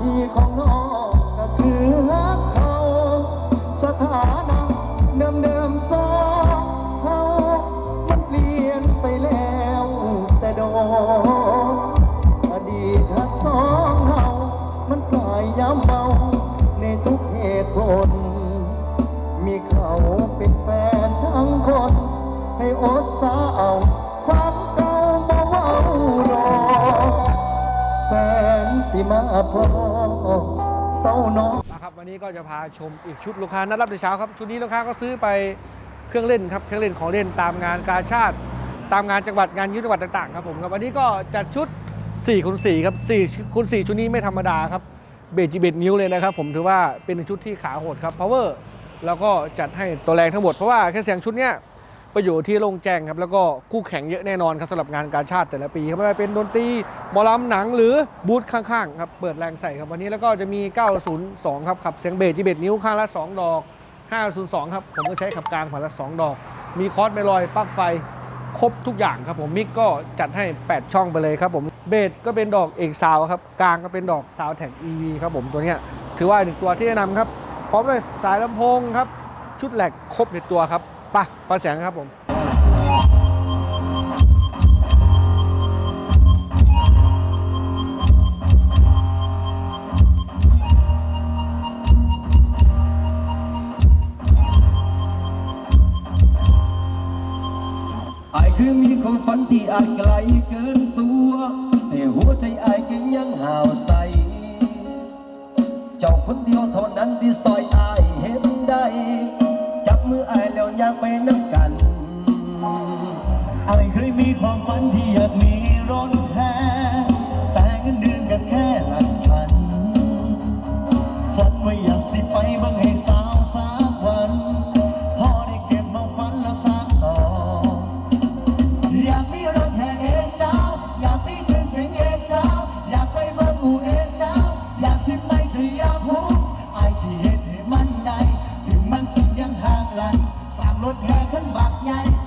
ที่ของน้องก็คือฮักเขา สถานะเดิมเดิมสองเขามันเปลี่ยนไปแล้วแต่โดนอดีตฮักสองเขามันกลายย้ำเมาในทุกเหตุผล มีเขาเป็นแฟนทั้งคน ให้อดสาเอา มาพอเศร้าน้องนะครับวันนี้ก็จะพาชมอีกชุดลูกค้านัดรับแต่เช้าครับ ชุดนี้ลูกค้าก็ซื้อไปเครื่องเล่นครับเครื่องเล่นของเล่นตามงานกาชาติ ตามงานจังหวัดงานยุทธจังหวัดต่างๆครับผมครับวันนี้ก็จัดชุด4คูณ4ครับ4คูณ4ชุดนี้ไม่ธรรมดาครับเบจิเบตนิ้วเลยนะครับผมถือว่าเป็นชุดที่ขาโหดครับ power แล้วก็จัดให้ตัวแรงทั้งหมดเพราะว่าแค่เสียงชุดเนี้ย ไปอยู่ที่โล่งแจ้งครับแล้วก็คู่แข่งเยอะแน่นอนครับสำหรับงานการชาติแต่ละปีครับไม่ว่าเป็นดนตรีหมอลำหนังหรือบูธข้างๆครับเปิดแรงใส่ครับวันนี้แล้วก็จะมี 902 ครับขับเสียงเบสจิเบตนิ้วข้างละ 2 ดอก 502 ครับผมก็ใช้ขับกลางฝั่งละ 2 ดอก มีคอร์สไม่ลอยปลั๊กไฟครบทุกอย่างครับผมมิกก็จัดให้ 8 ช่องไปเลยครับผมเบสก็เป็นดอกเอกซาวครับกลางก็เป็นดอกซาวแท็ก EV ครับผมตัวนี้ถือว่าหนึ่งตัวที่แนะนำครับพร้อมด้วยสายลำโพงครับชุดแหลกครบในตัวครับ ไปฟังเสียงครับผมคือมีความฝันที่อาจไกลเกินตัว แต่หัวใจอายก็ยังห่าวใส เจ้าคนเดียวเท่านั้นที่ซอยอายเห็นได้ มืออายแล้วยางไปน้ำกันอายเคยมีความฝันที่อยากมีรถแท้แต่เงินเดือนก็แค่หลักพันฝันว่าอยากสิไปบางแห่งสาวสากวันพอได้เก็บมาฝันแล้วสร้างต่ออยากมีรถแห่เอสาวอยากมีเครื่องเสียงเอสาวอยากไปเมืองอู่เอสาวอยากสิไม่ใชยภูมิไอสิเห็น สามรถแห่ขึ้นบักใหญ่